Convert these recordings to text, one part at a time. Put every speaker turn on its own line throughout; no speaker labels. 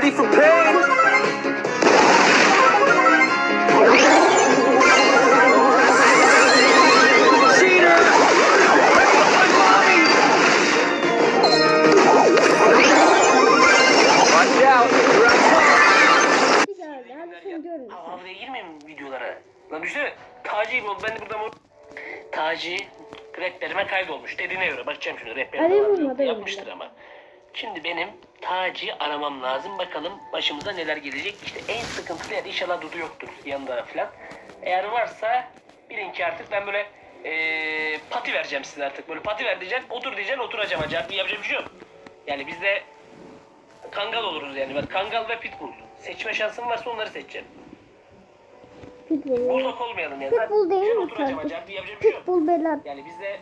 pain.
Görmüyorsun.
Havaya girmeyeyim videolara. Lan düşünsene. Taci bu. Ben de burada mor... Taci rehberime kaydolmuş. Dediğine göre bakacağım şimdi rehberime Yapmıştır ama. Şimdi benim Taci aramam lazım. Bakalım başımıza neler gelecek. İşte en sıkıntılı yer inşallah Dudu yoktur yanında falan. Eğer varsa bilin ki artık ben böyle eee, pati vereceğim size artık. Böyle pati ver diyeceksin. Otur diyeceksin. Oturacağım acaba. Yapacak bir şey yok. Yani biz de kangal oluruz yani. Kangal ve pitbull. Seçme şansım varsa onları seçeceğim.
Pitbull.
Bulldog olmayalım yani.
Pitbull değil mi kanka?
şey yok.
Pitbull Belat.
Yani biz de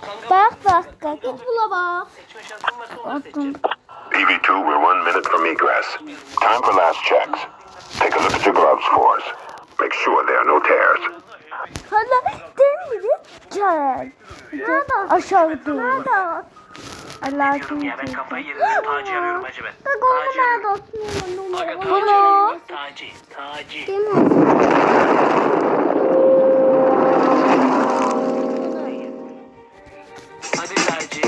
kangal
Bak bak bak. Pitbull'a bak.
Seçme şansım varsa onları
Bakın.
seçeceğim.
EV2, we're one minute from egress. Time for last checks. Take a look at your gloves for us. Make sure there are no tears.
Hala değil mi? Çay. Aşağı doğru. Nerede? Allah
Diyorum ya ben kafayı yedim. Taci arıyorum acaba. Taci
Nerede
arıyorum.
olsun?
Aga Taci arıyorum. Taci. Taci.
Değil mi?
Hadi Taci.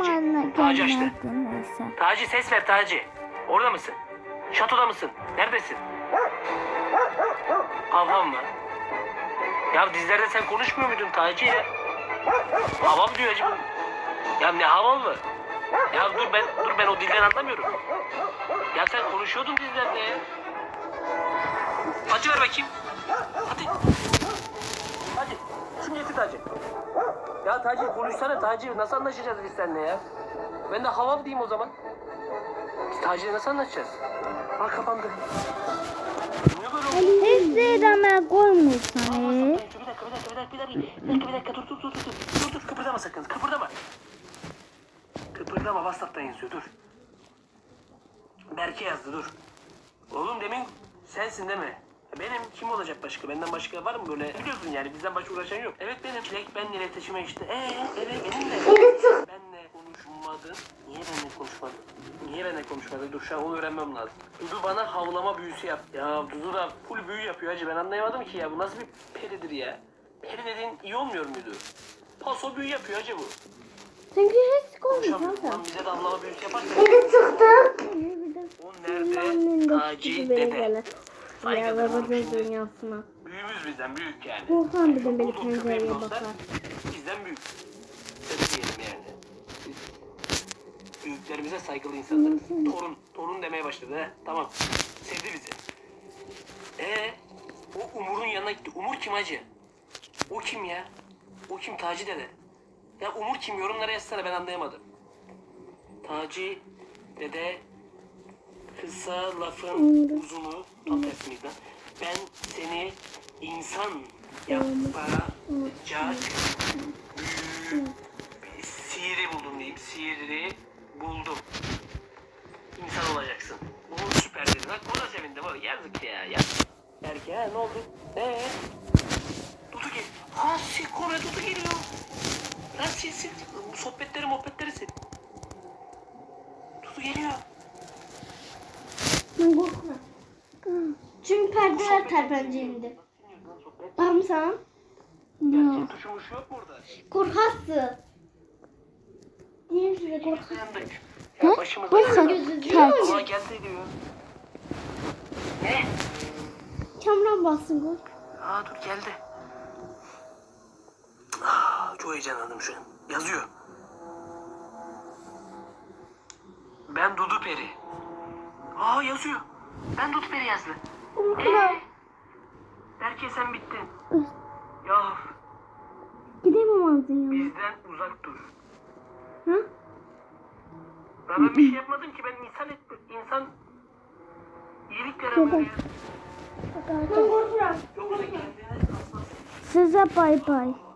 Bana
Taci açtı. Taci ses ver Taci. Orada mısın? Şatoda mısın? Neredesin? Havam mı? Ya dizlerde sen konuşmuyor muydun Taci ya? Havam diyor acaba. Ya ne havam mı? Ya dur ben dur ben o dilden anlamıyorum. Ya sen konuşuyordun dizlerde ya. Hadi ver bakayım. Hadi. Hadi. Şunu getir Taci. Ya Taci konuşsana Taci. Nasıl anlaşacağız biz seninle ya? Ben de havam diyeyim o zaman. Biz Taci'yle nasıl anlaşacağız? Bak kapandı.
Hiç rame koymuşsun.
Bir dakika, bir dakika, bir dakika, bir dakika, bir dakika, bir dakika, dur, dur, dur, dur, dur, dur, kıpırdama sakın, kıpırdama. Kıpırdama, WhatsApp'tan yazıyor, dur. Berke yazdı, dur. Oğlum demin sensin değil mi? Benim kim olacak başka? Benden başka var mı böyle? Biliyorsun yani bizden başka uğraşan yok. Evet benim. Çilek benle iletişime işte. Ee, evet benimle. Benle konuşmadın. Niye benle konuşmadın? Niye benle konuşmadın? Dur şu an onu öğrenmem lazım. Dudu bana havlama büyüsü yap. Ya Dudu da full büyü yapıyor hacı. Ben anlayamadım ki ya. Bu nasıl bir peridir ya? Peri dediğin iyi olmuyor muydu? Paso büyü yapıyor hacı bu.
Çünkü hiç
Konuşamıyor. Lan bize de havlama büyüsü yaparsa.
çıktı.
O nerede? Taci dede. Saygıdır
babacığın
şimdi. Büyüğümüz bizden büyük yani.
Volkan bir de beni pencereye bakar.
Bizden büyük. Öyle diyelim yani. Büyüklerimize saygılı insanlarız. Torun, torun demeye başladı he. Tamam. Sevdi bizi. Ee, o Umur'un yanına gitti. Umur kim hacı? O kim ya? O kim Taci dede? Ya Umur kim? Yorumlara yazsana ben anlayamadım. Taci dede kısa lafın uzunu tam tersi lan? Ben seni insan yapacak büyü bir sihiri buldum diyeyim. Sihiri buldum. İnsan olacaksın. Bu süper dedi. Bak o da sevindi. Bak yazık ya. Yazık. Erke ha ne oldu? Ee? Dudu gel. Ha Sikore Dudu geliyor. Lan sil sil. Bu sohbetleri muhabbetleri sil. Dudu geliyor.
Ben korkma. Çünkü perdeler terpenceğimdi. Tamam sen.
Tuşumuş yok mu orada?
Korkarsın. Niye korkarsın?
Yandık. Ya başımıza
kaç.
Diyor. Ne?
Kamran bassın kork.
Aa dur geldi. Ah, çok heyecanlandım şu an. Yazıyor. Ben Dudu Peri. Aa yazıyor. Ben Dudu Peri yazdı. Ee, Berke sen bittin. Ya
Gidemem ağzın yanına.
bizden uzak dur. Ya ben bir şey yapmadım ki ben insan ettim. İnsan iyilik aslasın.
Size bay bay.